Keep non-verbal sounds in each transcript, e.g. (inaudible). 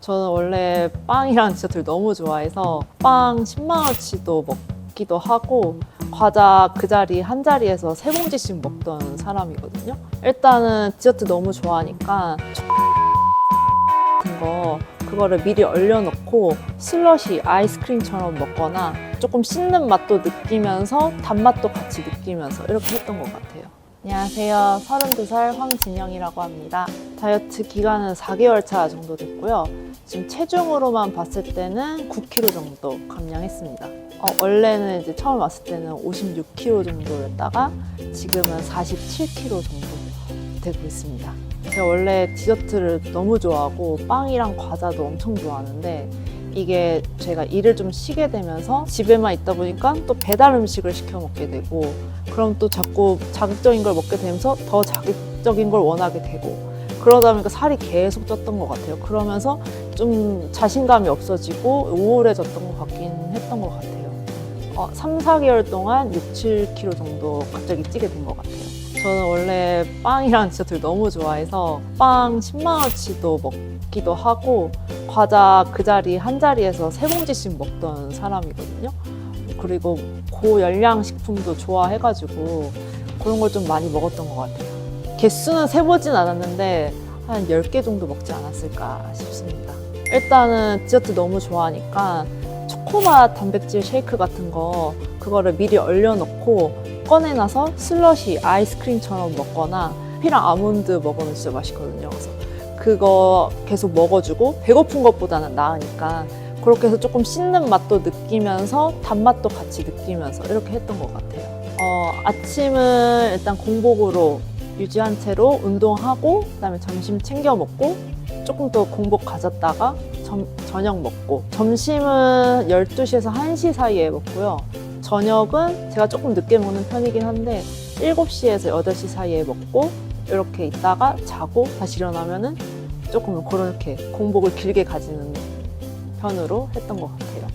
저는 원래 빵이랑 디저트를 너무 좋아해서 빵 10만 원치도 먹기도 하고 과자 그 자리 한 자리에서 세 봉지씩 먹던 사람이거든요. 일단은 디저트 너무 좋아하니까 같은 거 그거를 미리 얼려놓고 슬러시 아이스크림처럼 먹거나 조금 씹는 맛도 느끼면서 단맛도 같이 느끼면서 이렇게 했던 것 같아요. 안녕하세요. 32살 황진영이라고 합니다. 다이어트 기간은 4개월 차 정도 됐고요. 지금 체중으로만 봤을 때는 9kg 정도 감량했습니다. 어, 원래는 이제 처음 왔을 때는 56kg 정도였다가 지금은 47kg 정도 되고 있습니다. 제가 원래 디저트를 너무 좋아하고 빵이랑 과자도 엄청 좋아하는데 이게 제가 일을 좀 쉬게 되면서 집에만 있다 보니까 또 배달 음식을 시켜 먹게 되고 그럼 또 자꾸 자극적인 걸 먹게 되면서 더 자극적인 걸 원하게 되고 그러다 보니까 살이 계속 쪘던 것 같아요. 그러면서 좀 자신감이 없어지고 우울해졌던 것 같긴 했던 것 같아요. 어, 3, 4개월 동안 6, 7kg 정도 갑자기 찌게 된 것 같아요. 저는 원래 빵이랑 디저트를 너무 좋아해서 빵 10만원치도 먹기도 하고 과자 그 자리 한 자리에서 세 봉지씩 먹던 사람이거든요. 그리고 고열량 식품도 좋아해가지고 그런 걸 좀 많이 먹었던 것 같아요. 개수는 세보진 않았는데 한 10개 정도 먹지 않았을까 싶습니다. 일단은 디저트 너무 좋아하니까 초코맛 단백질 쉐이크 같은 거 그거를 미리 얼려놓고 꺼내놔서 슬러시 아이스크림처럼 먹거나 피랑 아몬드 먹으면 진짜 맛있거든요. 그래서 그거 계속 먹어주고 배고픈 것보다는 나으니까 그렇게 해서 조금 씹는 맛도 느끼면서 단맛도 같이 느끼면서 이렇게 했던 것 같아요. 어, 아침은 일단 공복으로 유지한 채로 운동하고 그다음에 점심 챙겨 먹고 조금 더 공복 가졌다가 점, 저녁 먹고 점심은 12시에서 1시 사이에 먹고요. 저녁은 제가 조금 늦게 먹는 편이긴 한데 7시에서 8시 사이에 먹고 이렇게 있다가 자고 다시 일어나면은 조금 그렇게 공복을 길게 가지는 편으로 했던 것 같아요.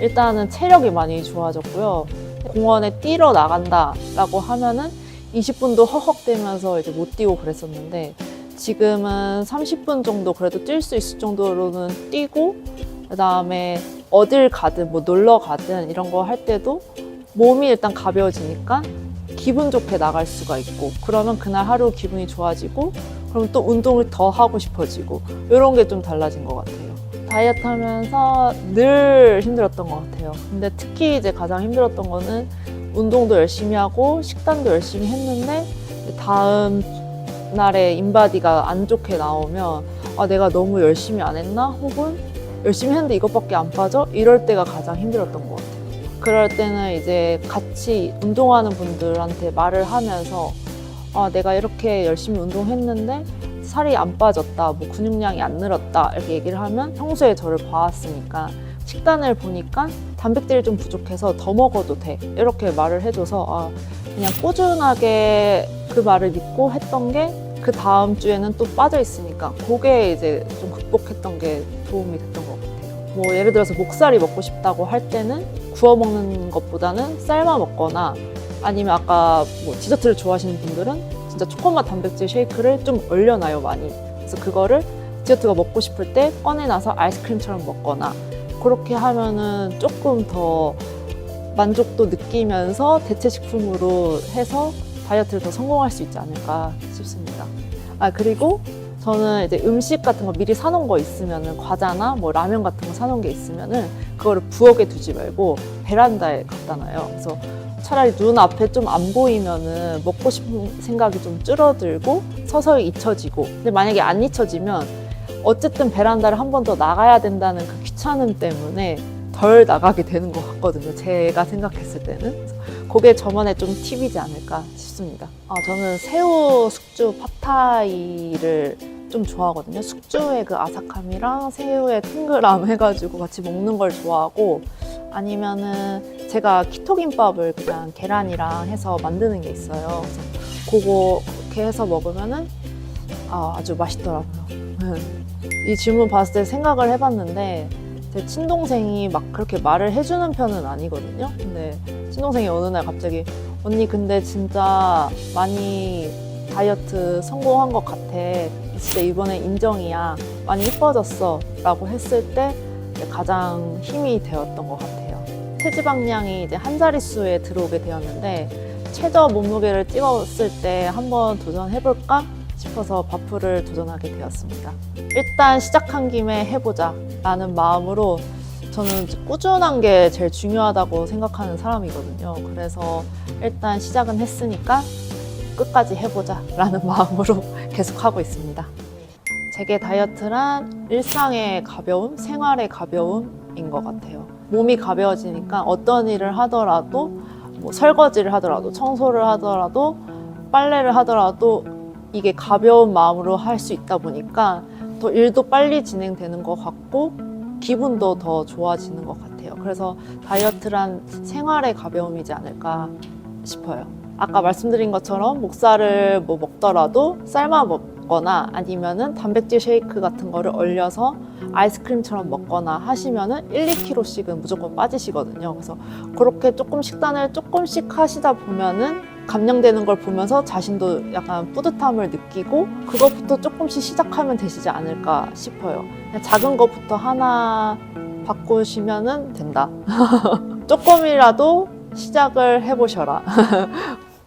일단은 체력이 많이 좋아졌고요. 공원에 뛰러 나간다라고 하면은 20분도 허헉대면서 이제 못 뛰고 그랬었는데 지금은 30분 정도 그래도 뛸 수 있을 정도로는 뛰고 그다음에 어딜 가든 뭐 놀러 가든 이런 거 할 때도 몸이 일단 가벼워지니까 기분 좋게 나갈 수가 있고 그러면 그날 하루 기분이 좋아지고 그럼 또 운동을 더 하고 싶어지고 이런 게 좀 달라진 것 같아요. 다이어트 하면서 늘 힘들었던 것 같아요. 근데 특히 이제 가장 힘들었던 거는 운동도 열심히 하고 식단도 열심히 했는데 다음 날에 인바디가 안 좋게 나오면 아 내가 너무 열심히 안 했나 혹은 열심히 했는데 이것밖에 안 빠져 이럴 때가 가장 힘들었던 것 같아요. 그럴 때는 이제 같이 운동하는 분들한테 말을 하면서 아 내가 이렇게 열심히 운동했는데 살이 안 빠졌다, 뭐 근육량이 안 늘었다 이렇게 얘기를 하면 평소에 저를 봐왔으니까 식단을 보니까 단백질이 좀 부족해서 더 먹어도 돼 이렇게 말을 해줘서 아 그냥 꾸준하게 그 말을 믿고 했던 게 그 다음 주에는 또 빠져 있으니까 그게 이제 좀 극복했던 게 도움이 됐던 것 같아요. 뭐 예를 들어서 목살이 먹고 싶다고 할 때는 구워 먹는 것보다는 삶아 먹거나 아니면 아까 뭐 디저트를 좋아하시는 분들은 진짜 초코맛 단백질 쉐이크를 좀 얼려놔요 많이. 그래서 그거를 디저트가 먹고 싶을 때 꺼내놔서 아이스크림처럼 먹거나 그렇게 하면은 조금 더 만족도 느끼면서 대체 식품으로 해서 다이어트를 더 성공할 수 있지 않을까 싶습니다. 아 그리고 저는 이제 음식 같은 거 미리 사놓은 거 있으면은 과자나 뭐 라면 같은 거 사놓은 게 있으면은 그거를 부엌에 두지 말고 베란다에 갖다 놔요. 그래서 차라리 눈 앞에 좀 안 보이면은 먹고 싶은 생각이 좀 줄어들고 서서히 잊혀지고 근데 만약에 안 잊혀지면 어쨌든 베란다를 한 번 더 나가야 된다는 그 귀찮음 때문에 덜 나가게 되는 것 같거든요. 제가 생각했을 때는. 그래서 그게 저만의 좀 팁이지 않을까 싶습니다. 아, 저는 새우 숙주 팟타이를 좀 좋아하거든요. 숙주의 그 아삭함이랑 새우의 탱글함 (laughs) 해가지고 같이 먹는 걸 좋아하고 아니면은 제가 키토김밥을 그냥 계란이랑 해서 만드는 게 있어요. 그거 그렇게 해서 먹으면은 아, 아주 맛있더라고요. (laughs) 이 질문 봤을 때 생각을 해봤는데 제 친동생이 막 그렇게 말을 해주는 편은 아니거든요. 근데 친동생이 어느 날 갑자기 언니 근데 진짜 많이 다이어트 성공한 것 같아. 진짜 이번에 인정이야. 많이 이뻐졌어 라고 했을 때 가장 힘이 되었던 것 같아요. 체지방량이 이제 한 자릿수에 들어오게 되었는데 최저 몸무게를 찍었을 때 한번 도전해볼까 싶어서 바프를 도전하게 되었습니다. 일단 시작한 김에 해보자 라는 마음으로 저는 꾸준한 게 제일 중요하다고 생각하는 사람이거든요. 그래서 일단 시작은 했으니까 끝까지 해보자 라는 (laughs) 마음으로 계속 하고 있습니다. 제게 다이어트란 일상의 가벼움, 생활의 가벼움인 것 같아요. 몸이 가벼워지니까 어떤 일을 하더라도 뭐 설거지를 하더라도 청소를 하더라도 빨래를 하더라도 이게 가벼운 마음으로 할 수 있다 보니까 더 일도 빨리 진행되는 것 같고 기분도 더 좋아지는 것 같아요. 그래서 다이어트란 생활의 가벼움이지 않을까 싶어요. 아까 말씀드린 것처럼 목살을 뭐 먹더라도 삶아 먹거나 아니면은 단백질 쉐이크 같은 거를 얼려서 아이스크림처럼 먹거나 하시면은 1, 2kg씩은 무조건 빠지시거든요. 그래서 그렇게 조금 식단을 조금씩 하시다 보면은 감량되는 걸 보면서 자신도 약간 뿌듯함을 느끼고 그것부터 조금씩 시작하면 되시지 않을까 싶어요. 작은 것부터 하나 바꾸시면은 된다. (laughs) 조금이라도 시작을 해보셔라. (laughs)